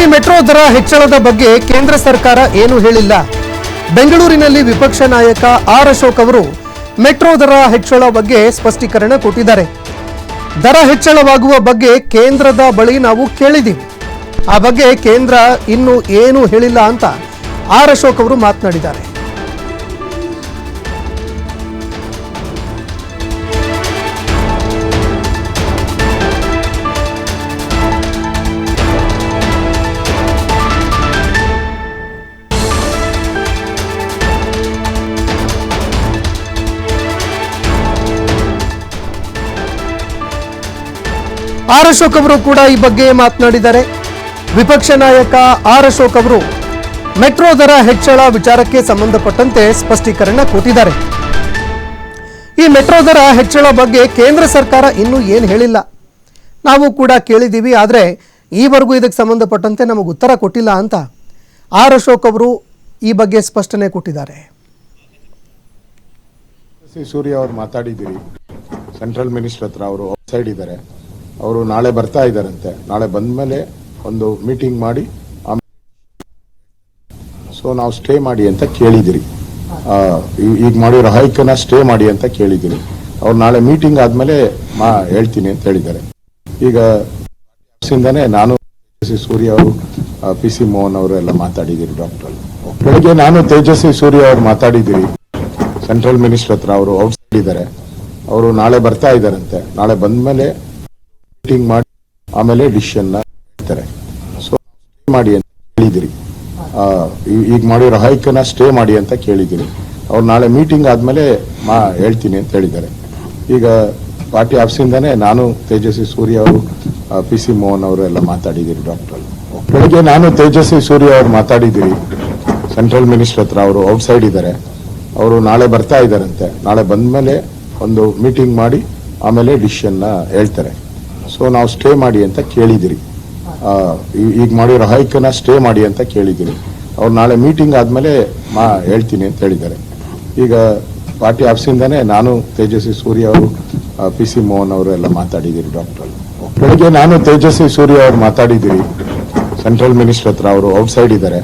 ಈ ಮೆಟ್ರೋ ದರ ಹೆಚ್ಚಳದ ಬಗ್ಗೆ ಕೇಂದ್ರ ಸರ್ಕಾರ ಏನು ಹೇಳಿಲ್ಲ. ಬೆಂಗಳೂರಿನಲ್ಲಿ ವಿಪಕ್ಷ ನಾಯಕ ಆರ್ ಅಶೋಕ್ ಅವರು ಮೆಟ್ರೋ ದರ ಹೆಚ್ಚಳ ಬಗ್ಗೆ ಸ್ಪಷ್ಟೀಕರಣ ಕೊಟ್ಟಿದ್ದಾರೆ. ದರ ಹೆಚ್ಚಳವಾಗುವ ಬಗ್ಗೆ ಕೇಂದ್ರದ ಬಳಿ ನಾವು ಕೇಳಿದ್ದೀವಿ. ಆ ಬಗ್ಗೆ ಕೇಂದ್ರ ಇನ್ನೂ ಏನು ಹೇಳಿಲ್ಲ ಅಂತ ಆರ್ ಅಶೋಕ್ ಅವರು ಮಾತನಾಡಿದ್ದಾರೆ. ಆರ್ ಅಶೋಕ್ ಅವರು ಕೂಡ ಈ ಬಗ್ಗೆ ಮಾತನಾಡಿದ್ದಾರೆ. ವಿಪಕ್ಷ ನಾಯಕ ಆರ್ ಅಶೋಕ್ ಅವರು ಮೆಟ್ರೋ ದರ ಹೆಚ್ಚಳ ವಿಚಾರಕ್ಕೆ ಸಂಬಂಧಪಟ್ಟಂತೆ ಸ್ಪಷ್ಟೀಕರಣ ಕೊಟ್ಟಿದ್ದಾರೆ ಈ ಮೆಟ್ರೋ ದರ ಹೆಚ್ಚಳ ಬಗ್ಗೆ ಕೇಂದ್ರ ಸರ್ಕಾರ ಇನ್ನೂ ಏನು ಹೇಳಿಲ್ಲ. ನಾವು ಕೂಡ ಕೇಳಿದ್ದೀವಿ, ಆದರೆ ಈವರೆಗೂ ಇದಕ್ಕೆ ಸಂಬಂಧಪಟ್ಟಂತೆ ನಮಗೆ ಉತ್ತರ ಕೊಟ್ಟಿಲ್ಲ ಅಂತ ಆರ್ ಅಶೋಕ್ ಅವರು ಈ ಬಗ್ಗೆ ಸ್ಪಷ್ಟನೆ ಕೊಟ್ಟಿದ್ದಾರೆ. ಸೂರ್ಯ ಅವರು ಮಾತಾಡಿದ್ದೀರಿ. ಸೆಂಟ್ರಲ್ ಮಿನಿಸ್ಟರ್ ಹತ್ರ ಅವರು ಔಟ್ಸೈಡ್ ಇದ್ದಾರೆ. ಅವರು ನಾಳೆ ಬರ್ತಾ ಇದ್ದಾರಂತೆ. ನಾಳೆ ಬಂದ ಮೇಲೆ ಒಂದು ಮೀಟಿಂಗ್ ಮಾಡಿ ಸೊ ನಾವು ಸ್ಟೇ ಮಾಡಿ ಅಂತ ಕೇಳಿದಿರಿ. ಈಗ ಮಾಡಿರೋ ಹೈಕನ್ನ ಸ್ಟೇ ಮಾಡಿ ಅಂತ ಕೇಳಿದಿರಿ. ಅವ್ರು ನಾಳೆ ಮೀಟಿಂಗ್ ಆದ್ಮೇಲೆ ಮಾ ಹೇಳ್ತೀನಿ ಅಂತ ಹೇಳಿದ್ದಾರೆ. ಈಗ ನಾನು ತೇಜಸ್ವಿ ಸೂರ್ಯ ಅವರು ಪಿ ಸಿ ಮೋಹನ್ ಅವರು ಎಲ್ಲ ಮಾತಾಡಿದಿರಿ ಡಾಕ್ಟರ್ ಬೆಳಿಗ್ಗೆ ನಾನು ತೇಜಸ್ವಿ ಸೂರ್ಯ ಅವ್ರು ಮಾತಾಡಿದಿರಿ. ಸೆಂಟ್ರಲ್ ಮಿನಿಸ್ಟರ್ ಹತ್ರ ಅವರು ಔಟ್ಸೈಡ್ ಇದ್ದಾರೆ. ಅವರು ನಾಳೆ ಬರ್ತಾ ಇದ್ದಾರಂತೆ. ನಾಳೆ ಬಂದ್ಮೇಲೆ ಮೀಟಿಂಗ್ ಮಾಡಿ ಆಮೇಲೆ ಡಿಸಿಷನ್ ಸೊ ಮಾಡಿ ಅಂತ ಕೇಳಿದಿರಿ ಈಗ ಮಾಡಿರೋ ಹೈಕನ್ನ ಸ್ಟೇ ಮಾಡಿ ಅಂತ ಕೇಳಿದಿರಿ. ಅವ್ರು ನಾಳೆ ಮೀಟಿಂಗ್ ಆದ್ಮೇಲೆ ಮಾ, ಹೇಳ್ತೀನಿ ಅಂತ ಹೇಳಿದ್ದಾರೆ. ಈಗ ಪಾರ್ಟಿ ಆಫೀಸಿಂದಾನೆ ನಾನು ತೇಜಸ್ವಿ ಸೂರ್ಯ ಅವರು ಪಿ ಸಿ ಮೋಹನ್ ಅವರು ಎಲ್ಲ ಮಾತಾಡಿದಿರಿ ಡಾಕ್ಟರ್ ಬೆಳಿಗ್ಗೆ ನಾನು ತೇಜಸ್ವಿ ಸೂರ್ಯ ಅವರು ಮಾತಾಡಿದಿರಿ. ಸೆಂಟ್ರಲ್ ಮಿನಿಸ್ಟರ್ ಹತ್ರ ಅವರು ಔಟ್ಸೈಡ್ ಇದ್ದಾರೆ. ಅವರು ನಾಳೆ ಬರ್ತಾ ಇದ್ದಾರಂತೆ. ನಾಳೆ ಬಂದ ಮೇಲೆ ಒಂದು ಮೀಟಿಂಗ್ ಮಾಡಿ ಆಮೇಲೆ ಡಿಸಿಷನ್ ಹೇಳ್ತಾರೆ. ಸೊ ನಾವು ಸ್ಟೇ ಮಾಡಿ ಅಂತ ಕೇಳಿದಿರಿ. ಈಗ ಮಾಡಿರೋ ಹೈಕನ್ನ ಸ್ಟೇ ಮಾಡಿ ಅಂತ ಕೇಳಿದಿರಿ. ಅವ್ರು ನಾಳೆ ಮೀಟಿಂಗ್ ಆದಮೇಲೆ ಮಾ ಹೇಳ್ತೀನಿ ಅಂತ ಹೇಳಿದ್ದಾರೆ. ಈಗ ಪಾರ್ಟಿ ಆಫೀಸಿಂದನೇ ನಾನು ತೇಜಸ್ವಿ ಸೂರ್ಯ ಅವರು ಪಿ ಸಿ ಮೋಹನ್ ಅವರು ಎಲ್ಲ ಮಾತಾಡಿದ್ದೀರಿ ಡಾಕ್ಟರ್ ಬೆಳಿಗ್ಗೆ ನಾನು ತೇಜಸ್ವಿ ಸೂರ್ಯ ಅವರು ಮಾತಾಡಿದಿರಿ. ಸೆಂಟ್ರಲ್ ಮಿನಿಸ್ಟರ್ ಹತ್ರ ಅವರು ಔಟ್ಸೈಡ್ ಇದ್ದಾರೆ.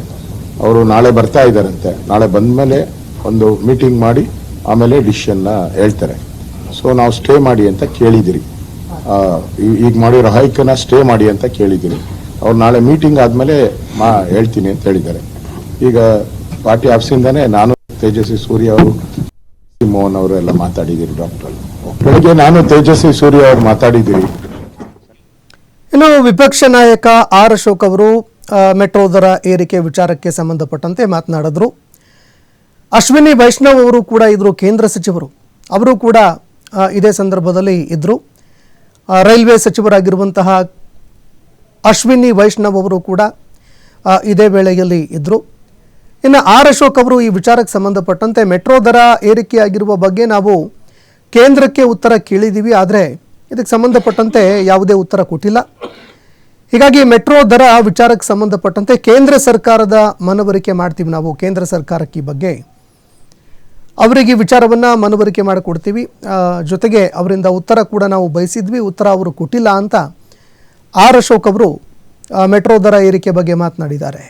ಅವರು ನಾಳೆ ಬರ್ತಾ ಇದ್ದಾರಂತೆ. ನಾಳೆ ಬಂದಮೇಲೆ ಒಂದು ಮೀಟಿಂಗ್ ಮಾಡಿ ಆಮೇಲೆ ಡಿಸಿಷನ್ನ ಹೇಳ್ತಾರೆ. ಸೊ ನಾವು ಸ್ಟೇ ಮಾಡಿ ಅಂತ ಈ- ಈಗ ಮಾಡಿರೋ ಹೈಕನ್ನ ಸ್ಟೇ ಮಾಡಿ ಅಂತ ಕೇಳಿದ್ದೀನಿ. ಅವ್ರು ನಾಳೆ ಮೀಟಿಂಗ್ ಆದಮೇಲೆ ಮಾ, ಹೇಳ್ತೀನಿ ಅಂತ ಹೇಳಿದ್ದಾರೆ. ಈಗ ಪಾರ್ಟಿ ಆಫೀಸಿಂದನೇ ನಾನು, ತೇಜಸ್ವಿ ಸೂರ್ಯ ಅವರು, ಮೋಹನ್ ಅವರು ಎಲ್ಲ ಮಾತಾಡಿದಿರಿ ಡಾಕ್ಟರ್ ಬೆಳಿಗ್ಗೆ ನಾನು, ತೇಜಸ್ವಿ ಸೂರ್ಯ ಅವರು ಮಾತಾಡಿದ್ದೀರಿ. ಇನ್ನು ವಿಪಕ್ಷ ನಾಯಕ ಆರ್ ಅಶೋಕ್ ಅವರು ಮೆಟ್ರೋ ದರ ಏರಿಕೆ ವಿಚಾರಕ್ಕೆ ಸಂಬಂಧಪಟ್ಟಂತೆ ಮಾತನಾಡಿದ್ರು. ಅಶ್ವಿನಿ ವೈಷ್ಣವ್ ಅವರು ಕೂಡ ಇದ್ರು ಕೇಂದ್ರ ಸಚಿವರು. ಅವರು ಕೂಡ ಇದೇ ಸಂದರ್ಭದಲ್ಲಿ ಇದ್ದರು ರೈಲ್ವೆ ಸಚಿವರಾಗಿರುವಂತಹ ಅಶ್ವಿನಿ ವೈಷ್ಣವ್ ಅವರು ಕೂಡ ಇದೇ ವೇಳೆಯಲ್ಲಿ ಇದ್ದರು ಇನ್ನು ಆರ್ ಅಶೋಕ್ ಅವರು ಈ ವಿಚಾರಕ್ಕೆ ಸಂಬಂಧಪಟ್ಟಂತೆ ಮೆಟ್ರೋ ದರ ಏರಿಕೆಯಾಗಿರುವ ಬಗ್ಗೆ ನಾವು ಕೇಂದ್ರಕ್ಕೆ ಉತ್ತರ ಕೇಳಿದ್ದೀವಿ ಆದರೆ ಇದಕ್ಕೆ ಸಂಬಂಧಪಟ್ಟಂತೆ ಯಾವುದೇ ಉತ್ತರ ಕೊಟ್ಟಿಲ್ಲ. ಹೀಗಾಗಿ ಮೆಟ್ರೋ ದರ ವಿಚಾರಕ್ಕೆ ಸಂಬಂಧಪಟ್ಟಂತೆ ಕೇಂದ್ರ ಸರ್ಕಾರದ ಮನವರಿಕೆ ಮಾಡ್ತೀವಿ ನಾವು, ಕೇಂದ್ರ ಸರ್ಕಾರಕ್ಕೆ ಈ ಬಗ್ಗೆ. ಅವರಿಗೆ ವಿಚಾರವನ್ನು ಮನವರಿಕೆ ಮಾಡಿಕೊಡ್ತೀವಿ. ಜೊತೆಗೆ ಅವರಿಂದ ಉತ್ತರ ಕೂಡ ನಾವು ಬಯಸಿದ್ವಿ. ಉತ್ತರ ಅವರು ಕೊಟ್ಟಿಲ್ಲ ಅಂತ ಆರ್ ಅಶೋಕ್ ಅವರು ಮೆಟ್ರೋ ದರ ಏರಿಕೆ ಬಗ್ಗೆ ಮಾತನಾಡಿದ್ದಾರೆ.